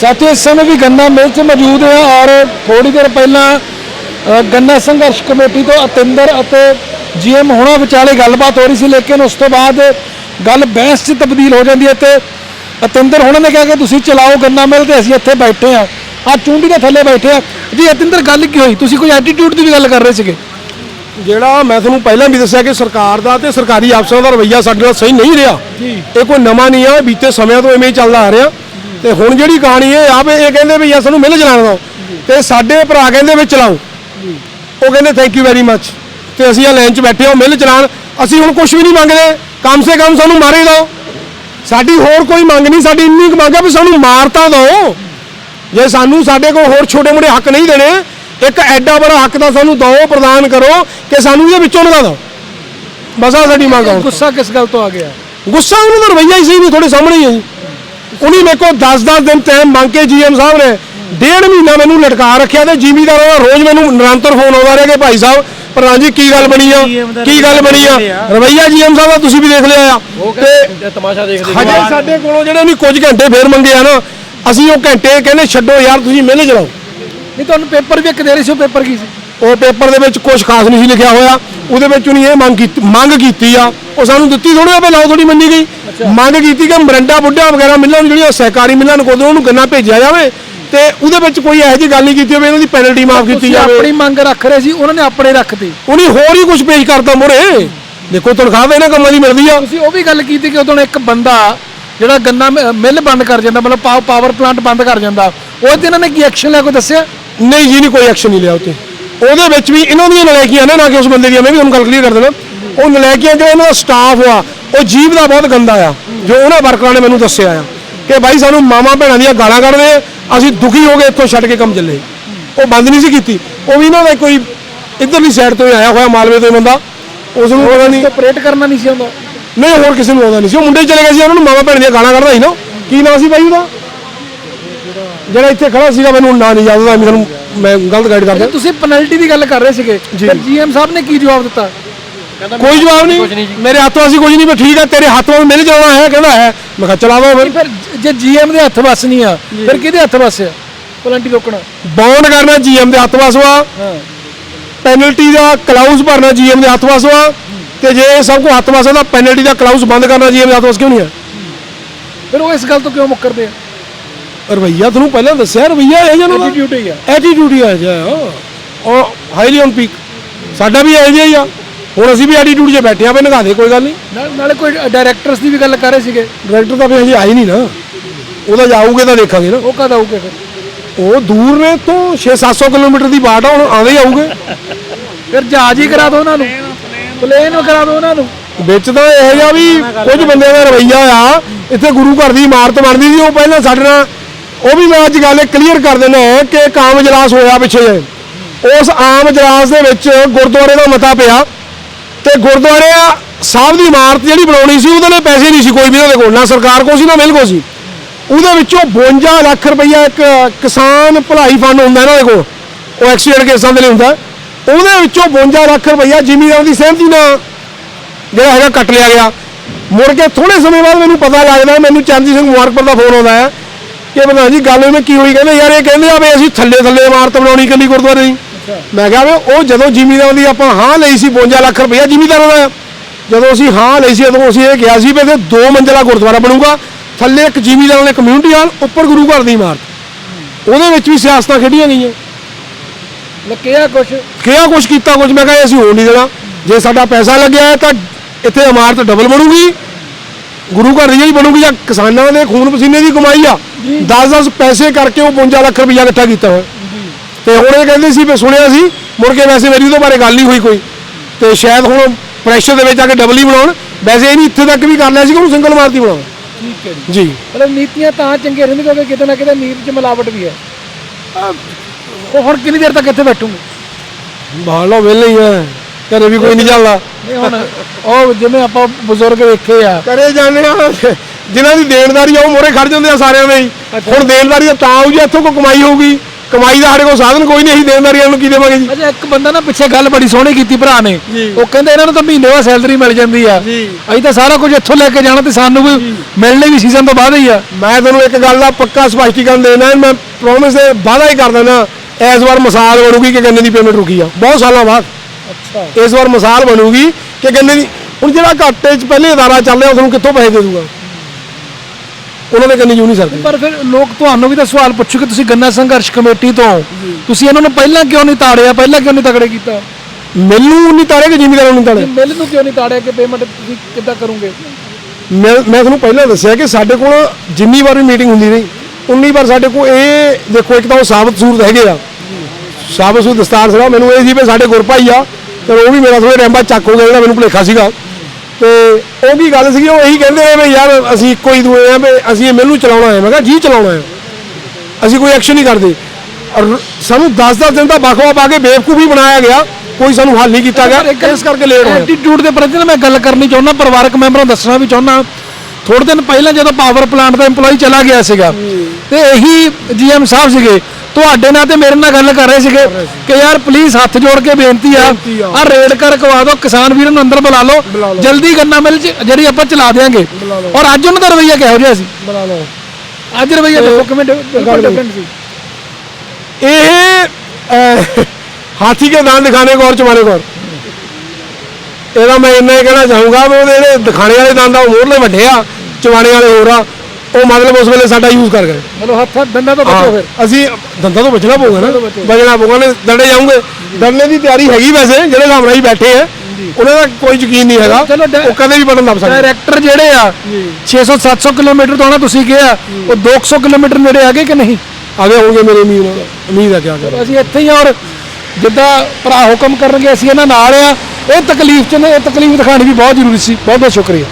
ਸਾਥੀਓ ਇਸ ਸਮੇਂ ਵੀ ਗੰਨਾ ਮਿਲ 'ਚ ਮੌਜੂਦ ਹੈ ਔਰ ਥੋੜੀ ਦੇਰ ਪਹਿਲਾਂ ਗੰਨਾ ਸੰਘਰਸ਼ ਕਮੇਟੀ ਤੋਂ ਅਤਿੰਦਰ ਅਤੇ ਜੀਐਮ ਹੋਣਾ ਵਿਚਾਲੇ ਗੱਲਬਾਤ ਹੋ ਰਹੀ ਸੀ ਲੇਕਿਨ ਉਸ ਤੋਂ ਬਾਅਦ ਗੱਲ ਬਹਿਸ 'ਚ ਤਬਦੀਲ ਹੋ ਜਾਂਦੀ ਹੈ ਤੇ ਅਤਿੰਦਰ ਹੋਣਾ ਨੇ ਕਿਹਾ ਕਿ ਤੁਸੀਂ ਚਲਾਓ ਗੰਨਾ ਮਿਲ ਤੇ ਅਸੀਂ ਇੱਥੇ ਬੈਠੇ ਆ ਆ ਚੁੰਡੀ ਦੇ ਥੱਲੇ ਬੈਠੇ ਆ ਜੀ ਅਤਿੰਦਰ ਗੱਲ ਕੀ ਹੋਈ? ਤੁਸੀਂ ਕੋਈ ਐਟੀਟਿਊਡ ਦੀ ਵੀ ਗੱਲ ਕਰ ਰਹੇ ਸੀਗੇ? ਜਿਹੜਾ ਮੈਂ ਤੁਹਾਨੂੰ ਪਹਿਲਾਂ ਵੀ ਦੱਸਿਆ ਕਿ ਸਰਕਾਰ ਦਾ ਤੇ ਸਰਕਾਰੀ ਅਫਸਰਾਂ ਦਾ ਰਵੱਈਆ ਸਾਡੇ ਨਾਲ ਸਹੀ ਨਹੀਂ ਰਿਹਾ। ਇਹ ਕੋਈ ਨਵਾਂ ਨਹੀਂ ਆ ਬੀਤੇ ਸਮਿਆਂ ਤੋਂ ਐਵੇਂ ਹੀ ਚੱਲਦਾ ਆ ਰਿਹਾ। ਤੇ ਹੁਣ ਜਿਹੜੀ ਕਹਾਣੀ ਇਹ ਆ ਵੀ ਇਹ ਕਹਿੰਦੇ ਵੀ ਯਾ ਸਾਨੂੰ ਮਿਲ ਚਲਾਉਣ ਦਿਓ। ਤੇ ਸਾਡੇ ਭਰਾ ਕਹਿੰਦੇ ਵੀ ਚਲਾਓ। ਉਹ ਕਹਿੰਦੇ ਥੈਂਕ ਯੂ ਵੈਰੀ ਮੱਚ ਤੇ ਅਸੀਂ ਆ ਲਾਈਨ 'ਚ ਬੈਠੇ ਹਾਂ ਮਿਲ ਚਲਾਣ ਅਸੀਂ ਹੁਣ ਕੁਝ ਵੀ ਨਹੀਂ ਮੰਗਦੇ। ਕਮ ਸੇ ਕਮ ਸਾਨੂੰ ਮਾਰੇ ਦਿਓ ਸਾਡੀ ਹੋਰ ਕੋਈ ਮੰਗ ਨਹੀਂ ਸਾਡੀ ਇੰਨੀ ਕੁ ਮੰਗ ਹੈ ਵੀ ਸਾਨੂੰ ਮਾਰ ਤਾਂ ਦਿਓ ਜੇ ਸਾਨੂੰ ਸਾਡੇ ਕੋਲ ਹੋਰ ਛੋਟੇ ਮੋਟੇ ਹੱਕ ਨਹੀਂ ਦੇਣੇ ਇੱਕ ਐਡਾ ਬੜਾ ਹੱਕ ਤਾਂ ਸਾਨੂੰ ਦਿਓ ਪ੍ਰਦਾਨ ਕਰੋ ਕਿ ਸਾਨੂੰ ਇਹਦੇ ਵਿੱਚੋਂ ਲਗਾ ਦਿਓ ਬਸ ਆ ਸਾਡੀ ਮੰਗ ਆ। ਗੁੱਸਾ ਕਿਸ ਗੱਲ ਤੋਂ ਆ ਗਿਆ? ਗੁੱਸਾ ਉਹਨਾਂ ਦਾ ਰਵਈਆ ਹੀ ਸਹੀ ਨਹੀਂ ਤੁਹਾਡੇ ਸਾਹਮਣੇ ਹੀ ਹੈ ਜੀ। ਉਹਨੇ ਮੇਰੇ ਕੋਲ 10-10 ਦਿਨ ਟਾਈਮ ਮੰਗ ਕੇ ਜੀਐਮ ਸਾਹਿਬ ਨੇ ਡੇਢ ਮਹੀਨਾ ਮੈਨੂੰ ਲਟਕਾ ਰੱਖਿਆ ਤੇ ਜ਼ਿਮੀਦਾਰਾਂ ਦਾ ਰੋਜ਼ ਮੈਨੂੰ ਨਿਰੰਤਰ ਫੋਨ ਆਉਂਦਾ ਰਿਹਾ ਕਿ ਭਾਈ ਸਾਹਿਬ ਪ੍ਰਧਾਨ ਜੀ ਕੀ ਗੱਲ ਬਣੀ ਆ? ਕੀ ਗੱਲ ਬਣੀ ਆ? ਰਵਈਆ ਜੀਐਮ ਸਾਹਿਬ ਦਾ ਤੁਸੀਂ ਵੀ ਦੇਖ ਲਿਆ ਆ। ਤੇ ਤਮਾਸ਼ਾ ਦੇਖਦੇ ਹਜੇ ਸਾਡੇ ਕੋਲੋਂ ਜਿਹੜੇ ਨਹੀਂ ਕੁਝ ਘੰਟੇ ਫੇਰ ਮੰਗੇ ਆ ਨਾ ਅਸੀਂ ਉਹ ਘੰਟੇ ਕਹਿੰਦੇ ਛੱਡੋ ਯਾਰ ਤੁਸੀਂ ਮਿਲ ਚਲਾਓ ਨਹੀਂ ਤੁਹਾਨੂੰ ਪੇਪਰ ਵੀ ਇੱਕ ਦੇ ਰਹੇ ਸੀ ਉਹ ਪੇਪਰ ਕੀ ਸੀ? ਉਹ ਪੇਪਰ ਦੇ ਵਿੱਚ ਕੁਝ ਖਾਸ ਨਹੀਂ ਸੀ ਲਿਖਿਆ ਹੋਇਆ। ਉਹਦੇ ਵਿੱਚ ਉਹਨੇ ਇਹ ਮੰਗ ਕੀਤੀ ਮੰਗ ਕੀਤੀ ਆ। ਉਹ ਸਾਨੂੰ ਦਿੱਤੀ ਥੋੜੀ ਆਪੇ ਲਾਓ ਥੋੜੀ ਮੰਨੀ ਗਈ। ਮੰਗ ਕੀਤੀ ਕਿ ਮਰੰਡਾ ਬੁੱਢਾ ਵਗੈਰਾ ਮਿਲਾਂ ਨੂੰ ਜਿਹੜੀਆਂ ਸਹਿਕਾਰੀ ਮਿਲਾਂ ਨੂੰ ਕੋਲ ਉਹਨੂੰ ਗੰਨਾ ਭੇਜਿਆ ਜਾਵੇ। ਤੇ ਉਹਦੇ ਵਿੱਚ ਕੋਈ ਇਹੋ ਜਿਹੀ ਗੱਲ ਨਹੀਂ ਕੀਤੀ ਹੋਵੇ ਇਹਨਾਂ ਦੀ ਪੈਨਲਟੀ ਮਾਫ ਕੀਤੀ ਜਾਵੇ। ਆਪਣੀ ਮੰਗ ਰੱਖ ਰਹੇ ਸੀ ਉਹਨਾਂ ਨੇ ਆਪਣੇ ਰੱਖਤੀ ਉਹਨੇ ਹੋਰ ਹੀ ਕੁਝ ਪੇਸ਼ ਕਰਤਾ ਮੋਰੇ। ਦੇਖੋ ਤਨਖਾਹ ਇਹਨਾਂ ਕੰਮਾਂ ਦੀ ਮਿਲਦੀ ਆ। ਤੁਸੀਂ ਉਹ ਵੀ ਗੱਲ ਕੀਤੀ ਕਿ ਉਦੋਂ ਇੱਕ ਬੰਦਾ ਜਿਹੜਾ ਗੰਨਾ ਮਿੱਲ ਬੰਦ ਕਰ ਜਾਂਦਾ ਮਤਲਬ ਪਾਵ- ਪਾਵਰ ਪਲਾਂਟ ਬੰਦ ਕਰ ਜਾਂਦਾ ਉਹ ਤੇ ਇਹਨਾਂ ਨੇ ਕੀ ਐਕਸ਼ਨ ਲਿਆ ਕੋਈ ਦੱਸਿਆ? ਨਹੀਂ ਜੀ ਨਹੀਂ ਕੋਈ ਐਕਸ਼ਨ ਨਹੀਂ ਲਿਆ ਉੱਤੇ ਉਹਦੇ ਵਿੱਚ ਵੀ ਇਹਨਾਂ ਦੀਆਂ ਨਲਾਇਕੀਆਂ ਨੇ ਨਾ ਕਿ ਉਸ ਬੰਦੇ ਦੀਆਂ ਮੈਂ ਵੀ ਤੁਹਾਨੂੰ ਗੱਲ ਕਲੀਅਰ ਕਰ ਦੇਣਾ। ਉਹ ਨਲਾਇਕੀਆਂ ਜਿਹੜਾ ਇਹਨਾਂ ਦਾ ਸਟਾਫ ਆ ਉਹ ਜੀਵ ਦਾ ਬਹੁਤ ਗੰਦਾ ਆ ਜੋ ਉਹਨਾਂ ਵਰਕਰਾਂ ਨੇ ਮੈਨੂੰ ਦੱਸਿਆ ਆ ਕਿ ਭਾਈ ਸਾਨੂੰ ਮਾਮਾ ਭੈਣਾਂ ਦੀਆਂ ਗਾਲਾਂ ਕੱਢਦੇ ਅਸੀਂ ਦੁਖੀ ਹੋ ਗਏ ਇੱਥੋਂ ਛੱਡ ਕੇ ਕੰਮ ਚੱਲੇ। ਉਹ ਬੰਦ ਨਹੀਂ ਸੀ ਕੀਤੀ। ਉਹ ਵੀ ਇਹਨਾਂ ਦਾ ਕੋਈ ਇੱਧਰਲੀ ਸਾਈਡ ਤੋਂ ਆਇਆ ਹੋਇਆ ਮਾਲਵੇ ਤੋਂ ਬੰਦਾ। ਉਸ ਨੂੰ ਪਤਾ ਨਹੀਂ। ਆਪਰੇਟ ਕਰਨਾ ਨਹੀਂ ਸੀ ਆਉਂਦਾ। ਨਹੀਂ ਹੋਰ ਕਿਸੇ ਨੂੰ ਆਉਂਦਾ ਨਹੀਂ ਸੀ। ਉਹ ਮੁੰਡੇ ਚਲੇ ਗਏ ਸੀ ਉਹਨਾਂ ਨੂੰ ਮਾਮਾ ਭੈਣ ਦੀਆਂ ਗਾਲਾਂ ਕੱਢਦਾ ਸੀ ਨਾ। ਕੀ ਨਾਂ ਸੀ ਬਾਈ ਉਹਦਾ? ਜਿਹੜਾ ਇੱਥੇ ਖੜਾ ਸੀਗਾ ਮੈਨੂੰ ਨਾਂ ਨਹੀਂ ਯਾਦ ਉਹਦਾ ਮੈਨੂੰ ਮੈਂ ਗਲਤ ਗਾਈਡ ਕਰਦਾ। ਤੁਸੀਂ ਪੈਨਲਟੀ ਦੀ ਗੱਲ ਕਰ ਰਹੇ ਸੀਗੇ। ਫਿਰ ਜੀਐਮ ਸਾਹਿਬ ਨੇ ਕੀ ਜਵਾਬ ਦਿੱਤਾ? ਕੋਈ ਜਵਾਬ ਨਹੀਂ। ਮੇਰੇ ਹੱਥੋਂ ਅਸੀਂ ਕੁਝ ਨਹੀਂ ਪਰ ਠੀਕ ਹੈ ਤੇਰੇ ਹੱਥੋਂ ਮਿਲ ਜਾਣਾ ਹੈ ਕਹਿੰਦਾ ਹੈ। ਮੈਂ ਕਿਹਾ ਚਲਾ ਦੋ ਫਿਰ ਫਿਰ ਜੇ ਜੀਐਮ ਦੇ ਹੱਥ ਵੱਸ ਨਹੀਂ ਆ ਫਿਰ ਕਿਹਦੇ ਹੱਥ ਵੱਸ ਆ? ਪੈਨਲਟੀ ਰੋਕਣਾ। ਬੌਂਡ ਕਰਨਾ ਜੀਐਮ ਦੇ ਹੱਥ ਵਸਵਾ ਹਾਂ। ਪੈਨਲਟੀ ਦਾ ਕਲਾਉਜ਼ ਭਰਨਾ ਜੀਐਮ ਦੇ ਹੱਥ ਵਸਵਾ ਤੇ ਜੇ ਇਹ ਸਭ ਕੁਝ ਹੱਥ ਵਸਾ ਤਾਂ ਪੈਨਲਟੀ ਦਾ ਕਲਾਉਜ਼ ਬੰਦ ਕਰਨਾ ਜੀਐਮ ਦੇ ਹੱਥ ਵਸ ਕਿਉਂ ਨਹੀਂ ਹੈ ਫਿਰ ਉਹ ਇਸ ਗੱਲ ਤੋਂ ਕਿਉਂ ਮੁੱਕਰਦੇ ਆ? ਰਵਈਆ ਤੁਹਾਨੂੰ ਪਹਿਲਾਂ ਦੱਸਿਆ ਰਵਈਆ ਇਹ ਜਨਾ ਐਟੀਟਿਊਡ ਹੀ ਆ। ਐਟੀਟਿਊਡ ਹੀ ਆ ਜਾ ਉਹ ਹਾਈਲੀ ਔਨ ਪੀਕ ਸਾਡਾ ਵੀ ਇਹ ਜਿਹਾ ਹੀ ਆ। ਹੁਣ ਅਸੀਂ ਵੀ ਐਟੀਟਿਊਡ 'ਚ ਬੈਠੇ ਆ ਵੀ ਨਗਾ ਦੇ ਕੋਈ ਗੱਲ ਨਹੀਂ। ਨਾਲ- ਕੋਈ ਡਾਇਰੈਕਟਰਸ ਦੀ ਵੀ ਗੱਲ ਕਰ ਰਹੇ ਸੀਗੇ। ਡਾਇਰੈਕਟਰ ਤਾਂ ਵੀ ਹਜੇ ਆਈ ਨਹੀਂ ਨਾ। ਉਹਦਾ ਜਾਊਗੇ ਤਾਂ ਦੇਖਾਂਗੇ ਨਾ। ਉਹ ਕਦ ਆਊਗੇ ਫਿਰ? ਉਹ ਦੂਰ ਨੇ ਤੋਂ 6-700 ਕਿਲੋਮੀਟਰ ਦੀ ਬਾਟ ਆ ਹੁਣ ਆਉਂਦੇ ਹੀ ਆਊਗੇ। ਫਿਰ ਜਹਾਜ਼ ਹੀ ਕਰਾ ਦਿਓ ਉਹਨਾਂ ਨੂੰ। ਪਲੇਨ ਕਰਾ ਦਿਓ ਉਹਨਾਂ ਨੂੰ। ਵਿੱਚ ਤਾਂ ਇਹ ਜਿਹਾ ਵੀ ਕੁਝ ਬੰਦਿਆਂ ਦਾ ਰਵਈਆ ਆ। ਇੱਥੇ ਗੁਰੂ ਘਰ ਦੀ ਇਮਾਰਤ ਬਣਦੀ ਸੀ ਉਹ ਪਹਿਲਾਂ ਸਾਡੇ ਨਾਲ ਉਹ ਵੀ ਮੈਂ ਅੱਜ ਗੱਲ ਕਲੀਅਰ ਕਰ ਦਿੰਦਾ ਕਿ ਇੱਕ ਆਮ ਇਜਲਾਸ ਹੋਇਆ ਪਿੱਛੇ ਜਿਹੇ। ਉਸ ਆਮ ਇਜਲਾਸ ਦੇ ਵਿੱਚ ਗੁਰਦੁਆਰੇ ਦਾ ਮਤਾ ਪਿਆ ਤੇ ਗੁਰਦੁਆਰੇ ਸਾਹਿਬ ਦੀ ਇਮਾਰਤ ਜਿਹੜੀ ਬਣਾਉਣੀ ਸੀ, ਉਹਦੇ ਲਈ ਪੈਸੇ ਨਹੀਂ ਸੀ ਕੋਈ ਵੀ ਉਹਦੇ ਕੋਲ, ਨਾ ਸਰਕਾਰ ਕੋਲ ਸੀ, ਨਾ ਮਿਲ ਕੋਲ ਸੀ। ਉਹਦੇ ਵਿੱਚੋਂ 52 ਲੱਖ ਰੁਪਈਆ ਇੱਕ ਕਿਸਾਨ ਭਲਾਈ ਫੰਡ ਹੁੰਦਾ ਨਾ ਉਹਦੇ ਕੋਲ, ਉਹ ਐਕਸੀਡੈਂਟ ਕੇਸਾਂ ਦੇ ਲਈ ਹੁੰਦਾ। ਉਹਦੇ ਵਿੱਚੋਂ 52 ਲੱਖ ਰੁਪਈਆ ਜ਼ਿਮੀਂਦਾਰਾਂ ਦੀ ਸਹਿਮਤੀ ਨਾਲ ਜਿਹੜਾ ਹੈਗਾ ਕੱਟ ਲਿਆ ਗਿਆ। ਮੁੜ ਕੇ ਥੋੜੇ ਸਮੇਂ ਬਾਅਦ ਮੈਨੂੰ ਪਤਾ ਲੱਗਦਾ, ਮੈਨੂੰ ਚਰਨਜੀਤ ਸਿੰਘ ਮੁਬਾਰਕਪੁਰ ਦਾ ਫੋਨ ਆਉਂਦਾ ਹੈ। ਕਿ ਪ੍ਰਧਾਨ ਜੀ ਗੱਲ ਉਹਨੇ ਕੀ ਹੋਈ? ਕਹਿੰਦੇ ਯਾਰ ਇਹ ਕਹਿੰਦੇ ਆ ਵੀ ਅਸੀਂ ਥੱਲੇ ਥੱਲੇ ਇਮਾਰਤ ਬਣਾਉਣੀ ਕੱਲੀ ਗੁਰਦੁਆਰੇ ਦੀ। ਮੈਂ ਕਿਹਾ ਵੀ ਉਹ ਜਦੋਂ ਜ਼ਿਮੀਂਦਾਰਾਂ ਦੀ ਆਪਾਂ ਹਾਂ ਲਈ ਸੀ 52 ਲੱਖ ਰੁਪਇਆ ਜ਼ਿਮੀਂਦਾਰਾਂ ਦਾ। ਜਦੋਂ ਅਸੀਂ ਹਾਂ ਲਈ ਸੀ ਉਦੋਂ ਅਸੀਂ ਇਹ ਕਿਹਾ ਸੀ ਵੀ ਇਹਦੇ ਦੋ ਮੰਜ਼ਲਾ ਗੁਰਦੁਆਰਾ ਬਣੂਗਾ। ਥੱਲੇ ਇੱਕ ਜ਼ਿਮੀਂਦਾਰਾਂ ਦੇ ਕਮਿਊਨਿਟੀ ਹਾਲ ਉੱਪਰ ਗੁਰੂ ਘਰ ਦੀ ਇਮਾਰਤ। ਉਹਦੇ ਵਿੱਚ ਵੀ ਸਿਆਸਤਾਂ ਖੇਡੀਆਂ ਗਈਆਂ। ਲੱਕਿਆ ਕੁਛ? ਕਿਹਾ ਕੁਛ ਕੀਤਾ ਕੁਛ ਮੈਂ ਕਿਹਾ ਅਸੀਂ ਹੋਣ ਨਹੀਂ ਦੇਣਾ। ਜੇ ਸਾਡਾ ਪੈਸਾ ਲੱਗਿਆ ਹੈ ਤਾਂ ਇੱਥੇ ਇਮਾਰਤ ਡਬਲ ਬਣੂਗੀ। ਗੁਰੂ ਘਰ ਦੀ ਬਣੂਗੀ ਜਾਂ ਕਿਸਾਨਾਂ ਦੇ ਖੂਨ ਪਸੀਨੇ ਦੀ ਕਮਾਈ ਆ 10-10 ਪੈਸੇ ਕਰਕੇ ਉਹ 52 ਲੱਖ ਰੁਪਈਆ ਇਕੱਠਾ ਕੀਤਾ ਹੋਇਆ। ਤੇ ਹੁਣ ਇਹ ਕਹਿੰਦੇ ਸੀ ਵੀ ਸੁਣਿਆ ਸੀ ਮੁੜ ਕੇ ਵੈਸੇ ਮੇਰੀ ਉਹਦੇ ਬਾਰੇ ਗੱਲ ਨਹੀਂ ਹੋਈ ਕੋਈ। ਤੇ ਸ਼ਾਇਦ ਹੁਣ ਪ੍ਰੈਸ਼ਰ ਦੇ ਵਿੱਚ ਆ ਕੇ ਡਬਲ ਹੀ ਬਣਾਉਣ। ਵੈਸੇ ਇਹ ਨਹੀਂ ਇੱਥੇ ਤੱਕ ਵੀ ਕਰ ਲਿਆ ਸੀ ਕਿ ਉਹਨੂੰ ਸਿੰਗਲ ਮਾਰਤੀ ਬਣਾਉਣ। ਠੀਕ ਹੈ ਜੀ। ਜੀ। ਮਤਲਬ ਨੀਤੀਆਂ ਤਾਂ ਚੰਗੀਆਂ ਰਹਿੰਦੀਆਂ ਕਿਉਂਕਿ ਕਿਤੇ ਨਾ ਕਿਤੇ ਨੀਤ 'ਚ ਮਿਲਾਵਟ ਵੀ ਹੈ। ਉਹ ਹੁਣ ਕਿੰਨੀ ਦੇਰ ਤੱਕ ਇੱਥੇ ਬੈਠੂਗੇ? ਬਾਹਰ ਲੋ ਵਿਹਲੇ ਹੀ ਆ। ਘਰੇ ਵੀ ਕੋਈ ਨਹੀਂ ਚੱਲਦਾ। ਨਹੀਂ ਹੁਣ ਉਹ ਜਿਵੇਂ ਆਪਾਂ ਬਜ਼ੁਰਗ ਵੇਖੇ ਆ। ਕਰੇ ਜਾਣੇ ਆ ਜਿਨ੍ਹਾਂ ਦੀ ਦੇਣਦਾਰੀ ਆ ਉਹ ਮੋਰੇ ਖੜ ਜਾਂਦੇ ਆ ਸਾਰਿਆਂ ਦੇ ਹੀ। ਹੁਣ ਦੇਣਦਾਰੀ ਤਾਂ ਆਊ ਜੇ ਇੱਥੋਂ ਕੋ ਕਮਾਈ ਹੋਊਗੀ। ਕਮਾਈ ਦਾ ਸਾਡੇ ਕੋਲ ਸਾਧਨ ਕੋਈ ਨਹੀਂ ਅਸੀਂ ਦੇਣਦਾਰੀਆਂ ਨੂੰ ਕੀ ਦੇਵਾਂਗੇ ਜੀ? ਅੱਛਾ ਇੱਕ ਬੰਦਾ ਨਾ ਪਿੱਛੇ ਗੱਲ ਬੜੀ ਸੋਹਣੀ ਕੀਤੀ ਭਰਾ ਨੇ। ਉਹ ਕਹਿੰਦੇ ਇਹਨਾਂ ਨੂੰ ਤਾਂ ਮਹੀਨੇ ਬਾਅਦ ਸੈਲਰੀ ਮਿਲ ਜਾਂਦੀ ਆ। ਅਸੀਂ ਤਾਂ ਸਾਰਾ ਕੁਝ ਇੱਥੋਂ ਲੈ ਕੇ ਜਾਣਾ ਤੇ ਸਾਨੂੰ ਵੀ ਮਿਲਣੇ ਵੀ ਸੀਜ਼ਨ ਤੋਂ ਬਾਅਦ ਹੀ ਆ। ਮੈਂ ਤੁਹਾਨੂੰ ਇੱਕ ਗੱਲ ਦਾ ਪੱਕਾ ਸਪਸ਼ਟੀਕਰਨ ਦੇਣਾ ਮੈਂ ਪ੍ਰੋਮਿਸ ਦੇ ਵਾਅਦਾ ਹੀ ਕਰ ਦਿੰਦਾ ਇਸ ਵਾਰ ਮਿਸਾਲ ਬਣੂਗੀ ਕਿ ਗੰਨੇ ਦੀ ਪੇਮੈਂਟ ਰੁਕੀ ਆ। ਬਹੁਤ ਸਾਲਾਂ ਬਾਅਦ। ਇਸ ਵਾਰ ਮਿਸਾਲ ਬਣੂਗੀ ਕਿ ਗੰਨੇ ਦੀ ਹੁਣ ਜਿਹੜਾ ਘਾਟੇ 'ਚ ਪਹਿਲੇ ਅਦਾਰਾ ਚੱਲ ਰਿਹਾ ਉਸ ਨੂੰ ਕਿੱਥੋਂ ਪੈਸੇ ਦੇ ਦੂਗਾ? ਉਹਨਾਂ ਦੇ ਗੰਨੇ ਜੂ ਨਹੀਂ ਸਕਦੇ ਪਰ ਫਿਰ ਲੋਕ ਤੁਹਾਨੂੰ ਵੀ ਤਾਂ ਸਵਾਲ ਪੁੱਛੂਗੇ ਤੁਸੀਂ ਗੰਨਾ ਸੰਘਰਸ਼ ਕਮੇਟੀ ਤੋਂ। ਤੁਸੀਂ ਇਹਨਾਂ ਨੂੰ ਪਹਿਲਾਂ ਕਿਉਂ ਨਹੀਂ ਤਾੜਿਆ? ਪਹਿਲਾਂ ਕਿਉਂ ਨਹੀਂ ਤਗੜੇ ਕੀਤਾ? ਮੈਨੂੰ ਨਹੀਂ ਤਾਰੇ ਕਿ ਜ਼ਿਮੀਦਾਰਾਂ ਨੂੰ ਤਾਰੇ ਮਿਲ ਨੂੰ ਕਿਉਂ ਨਹੀਂ ਤਾੜਿਆ ਕਿ ਪੇਮੈਂਟ ਤੁਸੀਂ ਕਿੱਦਾਂ ਕਰੋਗੇ? ਮੈਂ ਮੈਂ ਤੁਹਾਨੂੰ ਪਹਿਲਾਂ ਦੱਸਿਆ ਕਿ ਸਾਡੇ ਕੋਲ ਜਿੰਨੀ ਵਾਰ ਵੀ ਮੀਟਿੰਗ ਹੁੰਦੀ ਰਹੀ ਉਨੀ ਵਾਰ ਸਾਡੇ ਕੋਲ ਇਹ ਦੇਖੋ ਇੱਕ ਤਾਂ ਉਹ ਸਾਬਤ ਸੂਰਤ ਹੈਗੇ ਆ। ਸਾਬਤ ਸੂਰਤ ਦਸਤਾਰ ਸੀਗਾ ਮੈਨੂੰ ਇਹ ਸੀ ਵੀ ਸਾਡੇ ਗੁਰਭਾਈ ਆ ਤੇ ਉਹ ਵੀ ਮੇਰਾ ਥੋੜਾ ਰੈਂਬਾ ਚੱਕ ਹੋ ਗਿਆ ਜਿਹੜਾ ਮੈਨੂੰ ਭੁਲੇਖਾ ਸੀਗਾ। ਤੇ ਉਹ ਵੀ ਗੱਲ ਸੀਗੀ ਉਹ ਇਹੀ ਕਹਿੰਦੇ ਨੇ ਵੀ ਯਾਰ ਅਸੀਂ ਇੱਕੋ ਹੀ ਦੂਏ ਆ ਵੀ ਅਸੀਂ ਇਹ ਮੈਨੂੰ ਚਲਾਉਣਾ ਹੈ। ਮੈਂ ਕਿਹਾ ਜੀ ਚਲਾਉਣਾ ਹੈ। ਅਸੀਂ ਕੋਈ ਐਕਸ਼ਨ ਨਹੀਂ ਕਰਦੇ। ਔਰ ਸਾਨੂੰ 10-10 ਦਿਨ ਦਾ ਬਖਵਾ ਪਾ ਕੇ ਬੇਵਕੂਫੀ ਬਣਾਇਆ ਗਿਆ। ਕੋਈ ਸਾਨੂੰ ਹੱਲ ਨਹੀਂ ਕੀਤਾ ਗਿਆ। ਇਸ ਕਰਕੇ ਲੇਟ ਹੋਇਆ ਐਟੀਟਿਊਡ ਦੇ ਪ੍ਰਤੀ ਨਾ ਮੈਂ ਗੱਲ ਕਰਨੀ ਚਾਹੁੰਦਾ ਪਰਿਵਾਰਕ ਮੈਂਬਰਾਂ ਦੱਸਣਾ ਵੀ ਚਾਹੁੰਦਾ। ਥੋੜੇ ਦਿਨ ਪਹਿਲਾਂ ਜਦੋਂ ਪਾਵਰ ਪਲਾਂਟ ਦਾ EMPLOYE ਚਲਾ ਗਿਆ ਸੀਗਾ ਤੇ ਇਹੀ ਜੀਐਮ ਸਾਹਿਬ ਸੀਗੇ ਤੁਹਾਡੇ ਨਾਲ ਤੇ ਮੇਰੇ ਨਾਲ ਗੱਲ ਕਰ ਰਹੇ ਸੀਗੇ ਕਿ ਯਾਰ ਪਲੀਜ਼ ਹੱਥ ਜੋੜ ਕੇ ਬੇਨਤੀ ਆ ਆ। ਰੇਡ ਕਰ ਕਵਾ ਦਿਓ ਕਿਸਾਨ ਵੀਰਾਂ ਨੂੰ ਅੰਦਰ ਬੁਲਾ ਲਓ। ਜਲਦੀ ਗੰਨਾ ਮਿਲ ਜਿਹੜੀ ਆਪਾਂ ਚਲਾ ਦੇਾਂਗੇ। ਔਰ ਅੱਜ ਉਹਨਾਂ ਦਾ ਰਵਈਆ ਕਿਹੋ ਜਿਹਾ ਸੀ ਲਓ ਅੱਜ ਰਵਈਆ ਦੇਖੋ ਕਿਵੇਂ ਡਿਫਰੈਂਟ ਸੀ ਇਹ ਹਾਥੀ ਕੇ ਦੰਦ ਦਿਖਾਣੇ ਕੋ ਔਰ ਚਮਾਣੇ ਕੋ ਔਰ। ਇਹਦਾ ਮੈਂ ਇੰਨਾ ਹੀ ਕਹਿਣਾ ਚਾਹੂੰਗਾ ਵੀ ਉਹਦੇ ਜਿਹੜੇ ਦਿਖਾਣੇ ਵਾਲੇ ਦੰਦ ਆ ਉਹ ਮੋਰਲੇ ਵੱਡੇ ਆ ਚਮਾਣੇ ਵਾਲੇ ਹੋਰ ਆ ਉਹ ਮਤਲਬ ਉਸ ਵੇਲੇ ਸਾਡਾ ਯੂਜ਼ ਕਰ ਗਏ। ਮਤਲਬ ਹੱਥ ਡੰਡਾ ਤੋਂ ਬਚੋ ਫਿਰ। ਅਸੀਂ ਦੰਦਾਂ ਤੋਂ ਬਚਣਾ ਪਊਗਾ ਨਾ। ਬਚਣਾ ਪਊਗਾ ਨੇ ਦੰਡੇ ਜਾਉਂਗੇ ਦੰਡੇ ਦੀ ਤਿਆਰੀ ਹੈਗੀ ਵੈਸੇ ਜਿਹੜੇ ਹੀ ਬੈਠੇ ਆ ਉਹਨਾਂ ਦਾ ਕੋਈ ਯਕੀਨ ਨਹੀਂ ਹੈਗਾ। ਉਹ ਕਦੇ ਵੀ ਬਟਨ ਦੱਬ ਸਕਦੇ। ਡਾਇਰੈਕਟਰ ਜਿਹੜੇ ਆ 600 700 ਕਿਲੋਮੀਟਰ ਤੋਂ ਆਉਣਾ ਤੁਸੀਂ ਕਿਹਾ ਉਹ 200 ਕਿਲੋਮੀਟਰ ਨੇੜੇ ਆ ਗਏ ਕਿ ਨਹੀਂ? ਆਗੇ ਹੋਣਗੇ ਮੇਰੇ ਉਮੀਦ ਉਮੀਦ ਹੈ ਕਿਆ ਕਰ। ਅਸੀਂ ਇੱਥੇ ਹੀ ਆ ਔਰ ਜਿੱਦਾਂ ਭਰਾ ਹੁਕਮ ਕਰਨਗੇ ਅਸੀਂ ਇਹਨਾਂ ਨਾਲ ਆ। ਇਹ ਤਕਲੀਫ ਚ ਨੇ ਇਹ ਤਕਲੀਫ ਦਿਖਾਣੀ ਵੀ ਬਹੁਤ ਜ਼ਰੂਰੀ ਸੀ। ਬਹੁਤ ਬਹੁਤ ਸ਼ੁਕਰੀਆ।